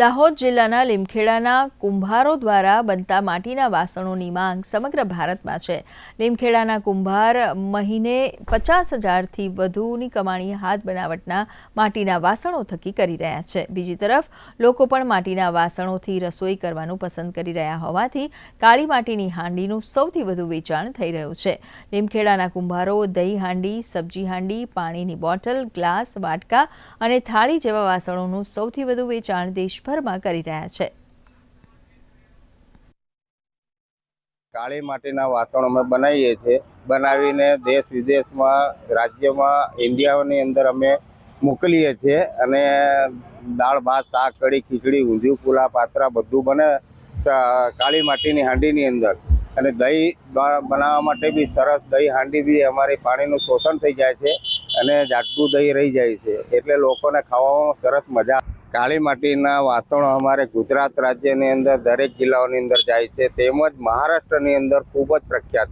દાહોદ જિલ્લાના લીમખેડાના કુંભારો દ્વારા બનતા માટીના વાસણોની માંગ સમગ્ર ભારતમાં છે. લીમખેડાના કુંભાર મહિને પચાસ હજારથી વધુની કમાણી હાથ બનાવટના માટીના વાસણો થકી કરી રહ્યા છે. બીજી તરફ, લોકો પણ માટીના વાસણોથી રસોઈ કરવાનું પસંદ કરી રહ્યા હોવાથી કાળી માટીની હાંડીનું સૌથી વધુ વેચાણ થઈ રહ્યું છે. લીમખેડાના કુંભારો દહીં હાંડી, સબ્જી હાંડી, પાણીની બોટલ, ગ્લાસ, વાટકા અને થાળી જેવા વાસણોનું સૌથી વધુ વેચાણ દેશભરમાં કરી રહ્યા છે. કાળી માટીના વાસણ અમે બનાવીએ છીએ. બનાવીને દેશ વિદેશમાં, રાજ્યમાં, ઇન્ડિયાની અંદર અમે મોકલીએ છીએ અને દાળ, ભાત, શાક, કઢી, ખીચડી, ઊંધિયું પુલા પાત્રા બધું બને કાળી માટીની હાંડીની અંદર. અને દહીં બનાવવા માટે બી સરસ દહીં હાંડી બી અમારી પાણીનું શોષણ થઈ જાય છે અને જાટકું દહીં રહી જાય છે. એટલે લોકોને ખાવામાં સરસ મજા કાળી માટીના વાસણો અમારે ગુજરાત રાજ્યની અંદર દરેક જિલ્લાઓની અંદર જાય છે તેમજ મહારાષ્ટ્રની અંદર ખૂબ જ પ્રખ્યાત.